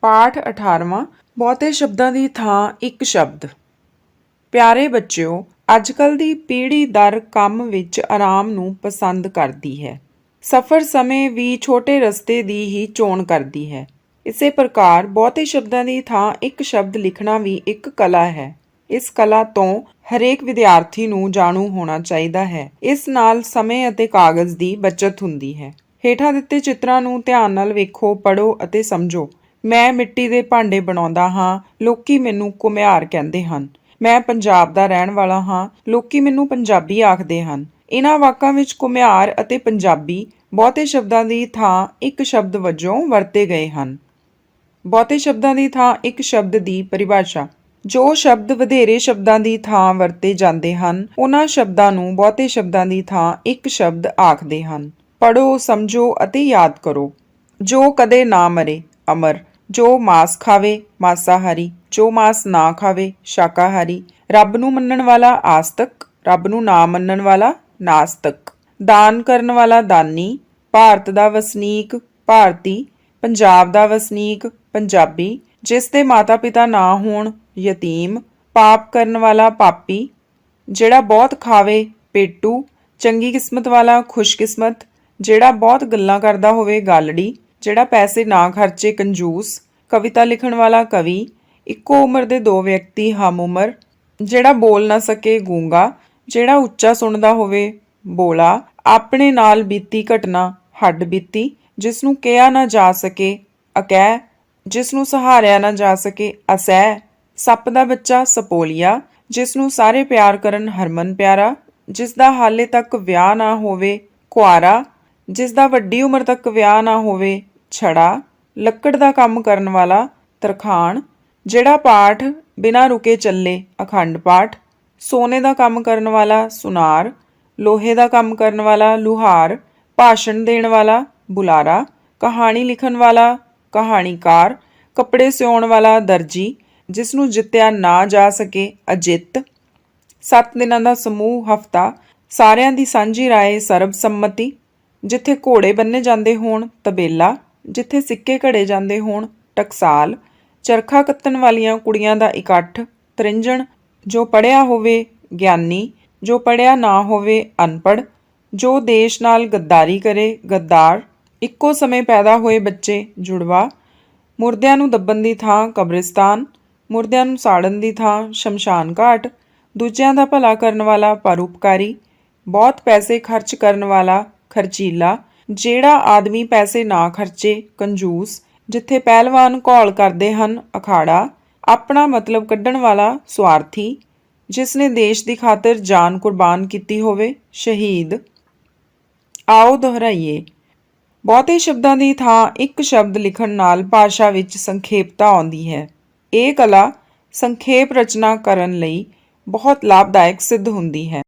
ਪਾਠ 18ਵਾਂ ਬਹੁਤੇ ਸ਼ਬਦਾਂ ਦੀ ਥਾਂ ਇੱਕ ਸ਼ਬਦ। ਪਿਆਰੇ ਬੱਚਿਓ ਅੱਜਕੱਲ ਦੀ ਪੀੜ੍ਹੀ ਦਰ ਕੰਮ ਵਿੱਚ ਆਰਾਮ ਨੂੰ ਪਸੰਦ ਕਰਦੀ ਹੈ। ਸਫ਼ਰ ਸਮੇਂ ਵੀ ਛੋਟੇ ਰਸਤੇ ਦੀ ਹੀ ਚੋਣ ਕਰਦੀ ਹੈ। ਇਸੇ ਪ੍ਰਕਾਰ ਬਹੁਤੇ ਸ਼ਬਦਾਂ ਦੀ ਥਾਂ ਇੱਕ ਸ਼ਬਦ ਲਿਖਣਾ ਵੀ ਇੱਕ ਕਲਾ ਹੈ। ਇਸ ਕਲਾ ਤੋਂ ਹਰੇਕ ਵਿਦਿਆਰਥੀ ਨੂੰ ਜਾਣੂ ਹੋਣਾ ਚਾਹੀਦਾ ਹੈ। ਇਸ ਨਾਲ ਸਮੇਂ ਅਤੇ ਕਾਗਜ਼ ਦੀ ਬਚਤ ਹੁੰਦੀ ਹੈ। ਹੇਠਾਂ ਦਿੱਤੇ ਚਿੱਤਰਾਂ ਨੂੰ ਧਿਆਨ ਨਾਲ ਵੇਖੋ, ਪੜ੍ਹੋ ਅਤੇ ਸਮਝੋ। ਮੈਂ ਮਿੱਟੀ ਦੇ ਭਾਂਡੇ ਬਣਾਉਂਦਾ ਹਾਂ, ਲੋਕੀ ਮੈਨੂੰ ਕੁਮਿਆਰ ਕਹਿੰਦੇ ਹਨ। ਮੈਂ ਪੰਜਾਬ ਦਾ ਰਹਿਣ ਵਾਲਾ ਹਾਂ, ਲੋਕੀ ਮੈਨੂੰ ਪੰਜਾਬੀ ਆਖਦੇ ਹਨ। ਇਹਨਾਂ ਵਾਕਾਂ ਵਿੱਚ ਕੁਮਿਆਰ ਅਤੇ ਪੰਜਾਬੀ ਬਹੁਤੇ ਸ਼ਬਦਾਂ ਦੀ ਥਾਂ ਇੱਕ ਸ਼ਬਦ ਵਜੋਂ ਵਰਤੇ ਗਏ ਹਨ। ਬਹੁਤੇ ਸ਼ਬਦਾਂ ਦੀ ਥਾਂ ਇੱਕ ਸ਼ਬਦ ਦੀ ਪਰਿਭਾਸ਼ਾ। ਜੋ ਸ਼ਬਦ ਵਧੇਰੇ ਸ਼ਬਦਾਂ ਦੀ ਥਾਂ ਵਰਤੇ ਜਾਂਦੇ ਹਨ, ਉਹਨਾਂ ਸ਼ਬਦਾਂ ਨੂੰ ਬਹੁਤੇ ਸ਼ਬਦਾਂ ਦੀ ਥਾਂ ਇੱਕ ਸ਼ਬਦ ਆਖਦੇ ਹਨ। ਪੜੋ ਸਮਝੋ ਅਤੇ ਯਾਦ ਕਰੋ। ਜੋ ਕਦੇ ਨਾ ਮਰੇ, ਅਮਰ। ਜੋ ਮਾਸ ਖਾਵੇ, ਮਾਸਾਹਾਰੀ, ਜੋ ਮਾਸ ਨਾ ਖਾਵੇ, ਸ਼ਾਕਾਹਾਰੀ, ਰੱਬ ਨੂੰ ਮੰਨਣ ਵਾਲਾ ਆਸਤਕ, ਰੱਬ ਨੂੰ ਨਾ ਮੰਨਣ ਵਾਲਾ ਨਾਸਤਕ। ਦਾਨ ਕਰਨ ਵਾਲਾ ਦਾਨੀ, ਭਾਰਤ ਦਾ ਵਸਨੀਕ, ਭਾਰਤੀ, ਪੰਜਾਬ ਦਾ ਵਸਨੀਕ, ਪੰਜਾਬੀ, ਜਿਸ ਦੇ ਮਾਤਾ-ਪਿਤਾ ਨਾ ਹੋਣ, ਯਤੀਮ, ਪਾਪ ਕਰਨ ਵਾਲਾ ਪਾਪੀ, ਜਿਹੜਾ ਬਹੁਤ ਖਾਵੇ, ਪੇਟੂ, ਚੰਗੀ ਕਿਸਮਤ ਵਾਲਾ ਖੁਸ਼ਕਿਸਮਤ, ਜਿਹੜਾ ਬਹੁਤ ਗੱਲਾਂ ਕਰਦਾ ਹੋਵੇ, ਗਾਲੜੀ ਜਿਹੜਾ ਪੈਸੇ ਨਾ ਖਰਚੇ ਕੰਜੂਸ, ਕਵਿਤਾ ਲਿਖਣ ਵਾਲਾ ਕਵੀ, ਇੱਕੋ ਉਮਰ ਦੇ ਦੋ ਵਿਅਕਤੀ, ਹਮ ਉਮਰ, ਜਿਹੜਾ ਬੋਲ ਨਾ ਸਕੇ ਗੂੰਗਾ, ਜਿਹੜਾ ਉੱਚਾ ਸੁਣਦਾ ਹੋਵੇ ਬੋਲਾ, ਆਪਣੇ ਨਾਲ ਬੀਤੀ ਘਟਨਾ, ਹੱਡ ਬੀਤੀ ਜਿਸ ਨੂੰ ਕਿਹਾ ਨਾ ਜਾ ਸਕੇ ਅਕਹਿ ਜਿਸ ਨੂੰ ਸਹਾਰਿਆ ਨਾ ਜਾ ਸਕੇ ਅਸਹਿ, ਸੱਪ ਦਾ ਬੱਚਾ ਸਪੋਲੀਆ ਜਿਸ ਨੂੰ ਸਾਰੇ ਪਿਆਰ ਕਰਨ ਹਰਮਨ ਪਿਆਰਾ ਜਿਸ ਦਾ ਹਾਲੇ ਤੱਕ ਵਿਆਹ ਨਾ ਹੋਵੇ ਕੁਆਰਾ ਜਿਸ ਦਾ ਵੱਡੀ ਉਮਰ ਤੱਕ ਵਿਆਹ ਨਾ ਹੋਵੇ ਛੜਾ, ਲੱਕੜ ਦਾ ਕੰਮ ਕਰਨ ਵਾਲਾ ਤਰਖਾਣ, ਜਿਹੜਾ ਪਾਠ ਬਿਨਾਂ ਰੁਕੇ ਚੱਲੇ ਅਖੰਡ ਪਾਠ, ਸੋਨੇ ਦਾ ਕੰਮ ਕਰਨ ਵਾਲਾ ਸੁਨਾਰ, ਲੋਹੇ ਦਾ ਕੰਮ ਕਰਨ ਵਾਲਾ ਲੁਹਾਰ, ਭਾਸ਼ਣ ਦੇਣ ਵਾਲਾ ਬੁਲਾਰਾ, ਕਹਾਣੀ ਲਿਖਣ ਵਾਲਾ ਕਹਾਣੀਕਾਰ, ਕੱਪੜੇ ਸਿਉਣ ਵਾਲਾ ਦਰਜੀ ਜਿਸ ਨੂੰ ਜਿੱਤਿਆ ਨਾ ਜਾ ਸਕੇ ਅਜਿੱਤ। ਸੱਤ ਦਿਨਾਂ ਦਾ ਸਮੂਹ ਹਫਤਾ, ਸਾਰਿਆਂ ਦੀ ਸਾਂਝੀ ਰਾਏ ਸਰਬਸੰਮਤੀ, ਜਿੱਥੇ ਘੋੜੇ ਬੰਨੇ ਜਾਂਦੇ ਹੋਣ ਤਬੇਲਾ ਜਿੱਥੇ ਸਿੱਕੇ ਘੜੇ ਜਾਂਦੇ ਹੋਣ, ਟਕਸਾਲ, ਚਰਖਾ ਕੱਤਣ ਵਾਲੀਆਂ ਕੁੜੀਆਂ ਦਾ ਇਕੱਠ, ਤ੍ਰਿੰਜਣ, ਜੋ ਪੜਿਆ ਹੋਵੇ ਗਿਆਨੀ, ਜੋ ਪੜਿਆ ਨਾ ਹੋਵੇ ਅਨਪੜ ਜੋ ਦੇਸ਼ ਨਾਲ ਗੱਦਾਰੀ ਕਰੇ ਗੱਦਾਰ, ਇੱਕੋ ਸਮੇਂ ਪੈਦਾ ਹੋਏ ਬੱਚੇ ਜੁੜਵਾ, ਮੁਰਦਿਆਂ ਨੂੰ ਦੱਬਣ ਦੀ ਥਾਂ ਕਬਰਿਸਤਾਨ, ਮੁਰਦਿਆਂ ਨੂੰ ਸਾੜਨ ਦੀ ਥਾਂ ਸ਼ਮਸ਼ਾਨ ਘਾਟ, ਦੂਜਿਆਂ ਦਾ ਭਲਾ ਕਰਨ ਵਾਲਾ ਪਰਉਪਕਾਰੀ, ਬਹੁਤ ਪੈਸੇ ਖਰਚ ਕਰਨ ਵਾਲਾ ਖਰਚੀਲਾ ਜਿਹੜਾ ਆਦਮੀ ਪੈਸੇ ਨਾ ਖਰਚੇ, ਕੰਜੂਸ, ਜਿੱਥੇ ਪਹਿਲਵਾਨ ਘੋਲ ਕਰਦੇ ਹਨ ਅਖਾੜਾ, ਆਪਣਾ ਮਤਲਬ ਕੱਢਣ ਵਾਲਾ ਸਵਾਰਥੀ ਜਿਸ ਨੇ ਦੇਸ਼ ਦੀ ਖਾਤਰ ਜਾਨ ਕੁਰਬਾਨ ਕੀਤੀ ਹੋਵੇ, ਸ਼ਹੀਦ। ਆਓ ਦੁਹਰਾਈਏ। ਬਹੁਤੇ ਸ਼ਬਦਾਂ ਦੀ ਥਾਂ ਇੱਕ ਸ਼ਬਦ ਲਿਖਣ ਨਾਲ ਭਾਸ਼ਾ ਵਿੱਚ ਸੰਖੇਪਤਾ ਆਉਂਦੀ ਹੈ। ਇਹ ਕਲਾ ਸੰਖੇਪ ਰਚਨਾ ਕਰਨ ਲਈ ਬਹੁਤ ਲਾਭਦਾਇਕ ਸਿੱਧ ਹੁੰਦੀ ਹੈ।